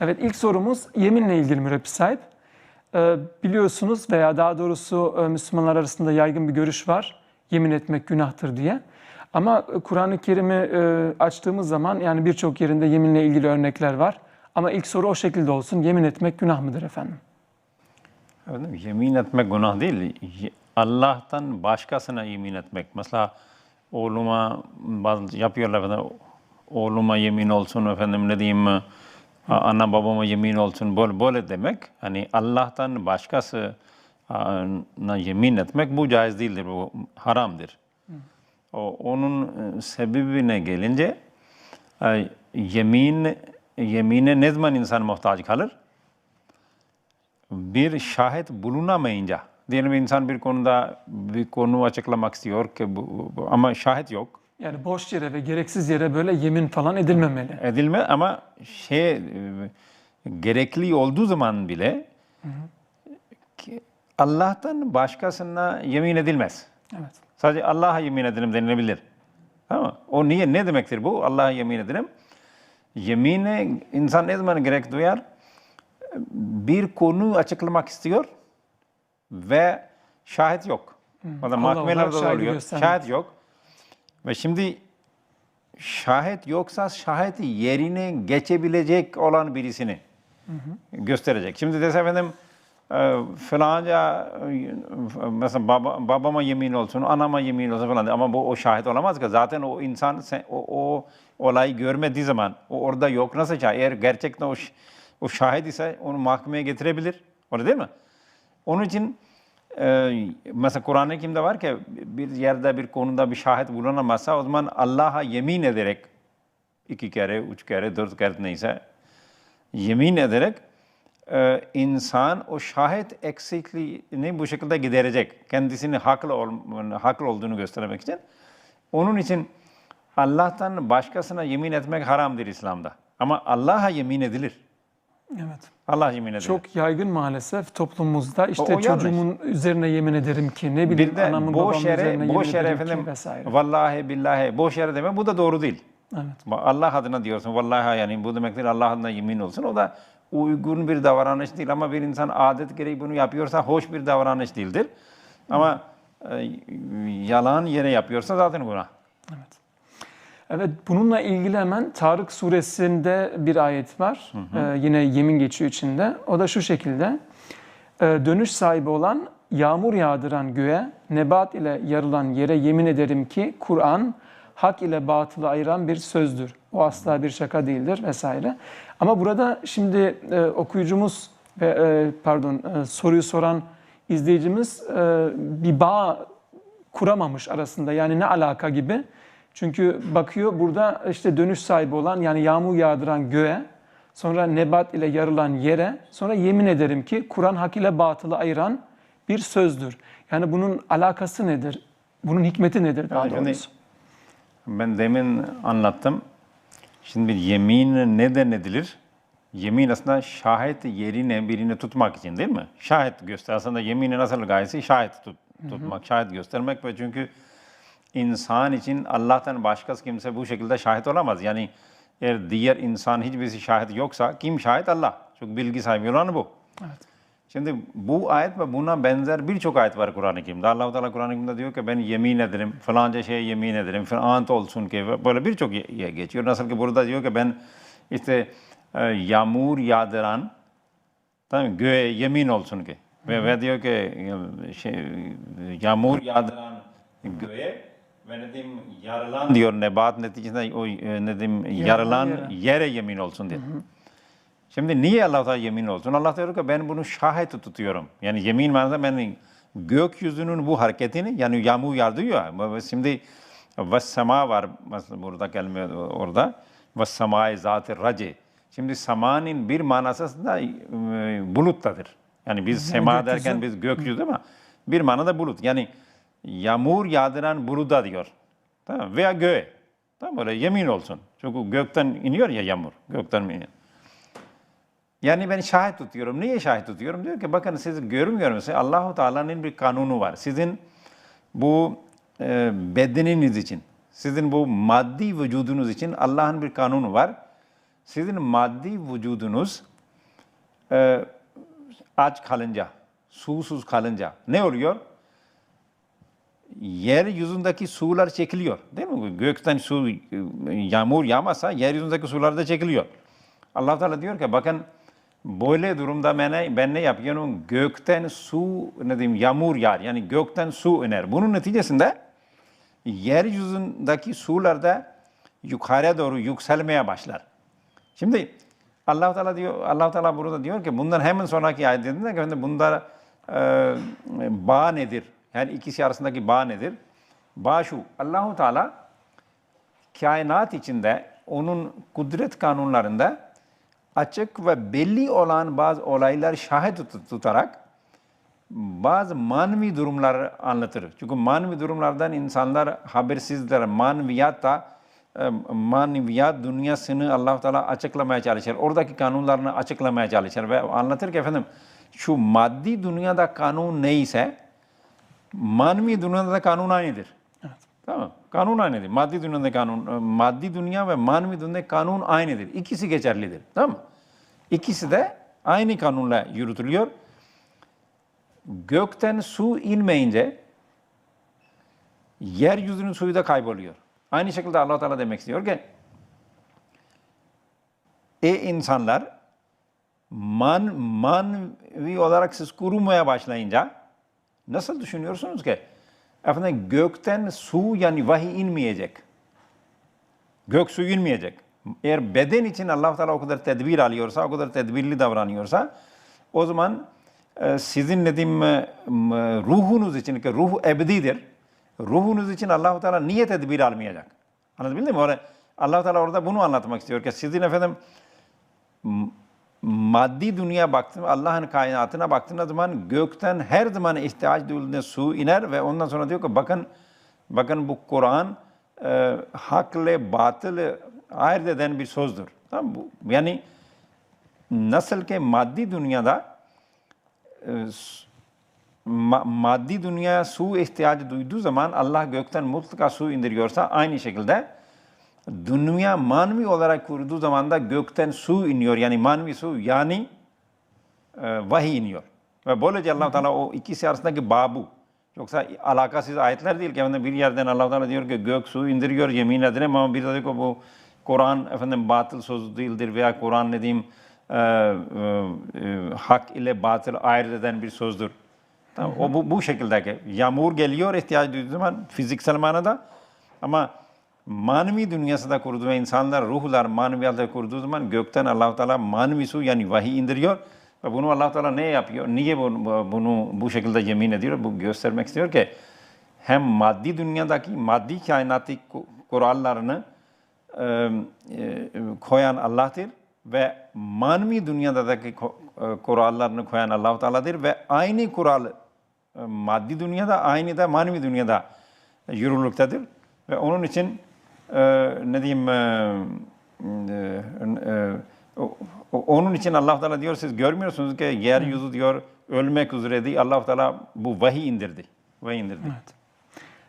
Evet ilk sorumuz yeminle ilgili mürebbis sahip. Ee, biliyorsunuz veya daha doğrusu e, Müslümanlar arasında yaygın bir görüş var. Yemin etmek günahtır diye. Ama e, Kur'an-ı Kerim'i e, açtığımız zaman yani birçok yerinde yeminle ilgili örnekler var. Ama ilk soru o şekilde olsun. Yemin etmek günah mıdır efendim? Efendim, yemin etmek günah değil. Allah'tan başkasına yemin etmek. Mesela oğluma bazı yapıyorlar efendim. Oğluma yemin olsun efendim ne diyeyim ana babama yemin olsun böyle, böyle demek. Hani Allah'tan başkasına yemin etmek bu caiz değildir. Bu haramdır. O, onun e, sebebine gelince e, yemin yemine ne zaman insan muhtaç kalır? bir şahit bulunamayınca, diyelim insan bir konuda bir konu açıklamak istiyor ki bu, bu- ama şahit yok. Yani boş yere ve gereksiz yere böyle yemin falan edilmemeli. Edilme ama şey e, gerekli olduğu zaman bile ki Allah'tan başkasına yemin edilmez. Evet. Sadece Allah'a yemin edelim denilebilir. Ama o niye ne demektir bu? Allah'a yemin edelim. Yemine insan ne zaman gerek duyar? Bir konu açıklamak istiyor ve şahit yok. O da mahkemelerde oluyor. Şahit yok. Ve şimdi şahit yoksa şahit yerine geçebilecek olan birisini gösterecek. Şimdi dese efendim e, falanca e, mesela baba, babama yemin olsun, anama yemin olsun falan ama bu o şahit olamaz ki. Zaten o insan sen- o, o olayı görmediği zaman o orada yok nasıl şahit? Eğer gerçekten o, o şahit ise onu mahkemeye getirebilir. Öyle değil mi? Onun için mesela Kur'an-ı Kerim'de var ki bir yerde bir konuda bir şahit bulunamazsa o zaman Allah'a yemin ederek iki kere, üç kere, dört kere neyse yemin ederek e, insan o şahit eksikliğini bu şekilde giderecek. Kendisini haklı, ol, haklı olduğunu göstermek için. Onun için Allah'tan başkasına yemin etmek haramdır İslam'da. Ama Allah'a yemin edilir. Evet. Allah yemin edilir. Çok yaygın maalesef toplumumuzda işte O- o yanlış. çocuğumun üzerine yemin ederim ki ne bileyim bir de anamın babamın boş üzerine yere, yemin boş yere ederim ki efendim vesaire. vallahi billahi boş yere deme bu da doğru değil. Evet. Allah adına diyorsun vallahi yani bu demektir Allah adına yemin olsun. O da uygun bir davranış değil ama bir insan adet gereği bunu yapıyorsa hoş bir davranış değildir. Ama e, yalan yere yapıyorsa zaten günah. Evet bununla ilgili hemen Tarık suresinde bir ayet var. Ee, yine yemin geçiyor içinde. O da şu şekilde. Ee, dönüş sahibi olan yağmur yağdıran göğe, nebat ile yarılan yere yemin ederim ki Kur'an hak ile batılı ayıran bir sözdür. O asla bir şaka değildir vesaire. Ama burada şimdi e, okuyucumuz ve e, pardon e, soruyu soran izleyicimiz e, bir bağ kuramamış arasında. Yani ne alaka gibi. Çünkü bakıyor burada işte dönüş sahibi olan yani yağmur yağdıran göğe, sonra nebat ile yarılan yere, sonra yemin ederim ki Kur'an hak ile batılı ayıran bir sözdür. Yani bunun alakası nedir? Bunun hikmeti nedir daha Şimdi doğrusu? ben demin anlattım. Şimdi bir yemin neden edilir? Yemin aslında şahit yerine birini tutmak için değil mi? Şahit göster. Aslında yeminin asıl gayesi şahit tut, tutmak, şahit göstermek ve çünkü insan için Allah'tan başkası kimse bu şekilde şahit olamaz. Yani eğer diğer insan hiçbirisi şahit yoksa kim şahit? Allah. Çünkü bilgi sahibi olan bu. Evet. Şimdi bu ayet ve buna benzer birçok ayet var Kur'an-ı Kerim'de. Allah-u Teala Kur'an-ı Kerim'de diyor ki ben yemin ederim, falanca şeye yemin ederim, falan ant olsun ki böyle birçok ye- geçiyor. Nasıl ki burada diyor ki ben işte e, yağmur yağdıran tamam göğe yemin olsun ki. Ve, ve diyor ki şey, yağmur yağdıran göğe ve ne diyeyim yarılan diyor nebat neticesinde o e, ne diyeyim yarılan yere. yere yemin olsun diye. Şimdi niye Allah Teala yemin olsun? Allah diyor ki ben bunu şahit tutuyorum. Yani yemin manasında ben gökyüzünün bu hareketini yani yağmur yağdırıyor. ya. Şimdi ve sema var mesela burada kelime orada. Ve semai zatı raci. Şimdi semanın bir manası aslında e, buluttadır. Yani biz sema derken biz gökyüzü ama bir manada bulut. Yani yağmur yağdıran buluda diyor. Tamam? Veya göğe. Tamam böyle yemin olsun. Çünkü gökten iniyor ya yağmur. Gökten iniyor. Yani ben şahit tutuyorum. Niye şahit tutuyorum? Diyor ki bakın siz görmüyor musunuz? Allahu Teala'nın bir kanunu var. Sizin bu e, bedeniniz için, sizin bu maddi vücudunuz için Allah'ın bir kanunu var. sizin maddi vücudunuz e, aç kalınca, susuz kalınca ne oluyor? Yeryüzündeki sular çekiliyor. Değil mi? Gökten su, yağmur yağmasa yeryüzündeki sular da çekiliyor. allah Teala diyor ki bakın böyle durumda ben ben ne yapıyorum? Gökten su, ne diyeyim, yağmur yağar. Yani gökten su iner. Bunun neticesinde yeryüzündeki sular da yukarıya doğru yükselmeye başlar. Şimdi Allah Teala diyor Allah Teala burada diyor ki bundan hemen sonraki ayetinde ki bunlar e, bağ nedir? Yani ikisi arasındaki bağ nedir? Bağ şu. Allahu Teala kainat içinde onun kudret kanunlarında açık ve belli olan bazı olaylar şahit tut- tutarak bazı manevi durumlar anlatır. Çünkü manevi durumlardan insanlar habersizler. Maneviyat da e, maneviyat dünyasını allah Teala açıklamaya çalışır. Oradaki kanunlarını açıklamaya çalışır ve anlatır ki efendim şu maddi dünyada kanun neyse manevi dünyada da kanun aynıdır. Tamam. Kanun aynıdır. Maddi dünyada kanun, e, maddi dünya ve manevi dünyada kanun aynıdır. İkisi geçerlidir. Tamam mı? İkisi de aynı kanunla yürütülüyor. Gökten su inmeyince yeryüzünün suyu da kayboluyor. Aynı şekilde Allah Teala demek istiyor ki Ey insanlar man, manevi olarak siz kurumaya başlayınca nasıl düşünüyorsunuz ki efendim gökten su yani vahiy inmeyecek. Gök suyu inmeyecek. Eğer beden için allah Teala o kadar tedbir alıyorsa, o kadar tedbirli davranıyorsa o zaman e, sizin ne diyeyim e, m, ruhunuz için ki ruh ebedidir. Ruhunuz için allah Teala niye tedbir almayacak? Anlatabildim mi? Allah Teala orada bunu anlatmak istiyor ki sizin efendim maddi dünya baktım, Allah'ın kainatına baktığınız zaman gökten her zaman ihtiyaç duyulduğunda su iner ve ondan sonra diyor ki bakın bakın bu Kur'an e, hak ile batılı ayırt eden bir sözdür. Tamam? Bu, yani nasıl ki maddi dünyada e, ma- maddi dünya su ihtiyacı duyduğu zaman Allah gökten mutlaka su indiriyorsa aynı şekilde dünya manevi olarak kurduğu zaman da gökten su iniyor. Yani manevi su yani e, vahiy iniyor. Ve böylece allah Teala o ikisi arasındaki bağ bu. Yoksa alakasız ayetler değil ki efendim bir yerden allah Teala diyor ki gök su indiriyor yemin ederim ama bir de diyor ki bu Kur'an efendim batıl söz değildir veya Kur'an ne diyeyim e, e, e, hak ile batıl ayırt eden bir sözdür. Tamam, o bu, bu şekildeki. Yağmur geliyor ihtiyaç duyduğu zaman fiziksel manada ama manevi dünyasında kurduğu ve insanlar, ruhlar maneviyatta kurduğu zaman gökten allah Teala manevi su yani vahiy indiriyor. Ve bunu allah Teala ne yapıyor? Niye bunu, bunu bu şekilde yemin ediyor? Bu göstermek istiyor ki hem maddi dünyadaki, maddi kainatı kurallarını e, e, koyan Allah'tır ve manevi dünyadaki e, kurallarını koyan Allah Teala'dır ve aynı kural e, maddi dünyada aynı da manevi dünyada yürürlüktedir ve onun için ne diyeyim e, e, e, onun için Allah Teala diyor siz görmüyorsunuz ki yeryüzü diyor ölmek üzeredir. Allah Teala bu vahiy indirdi. Vahiy indirdi. Evet.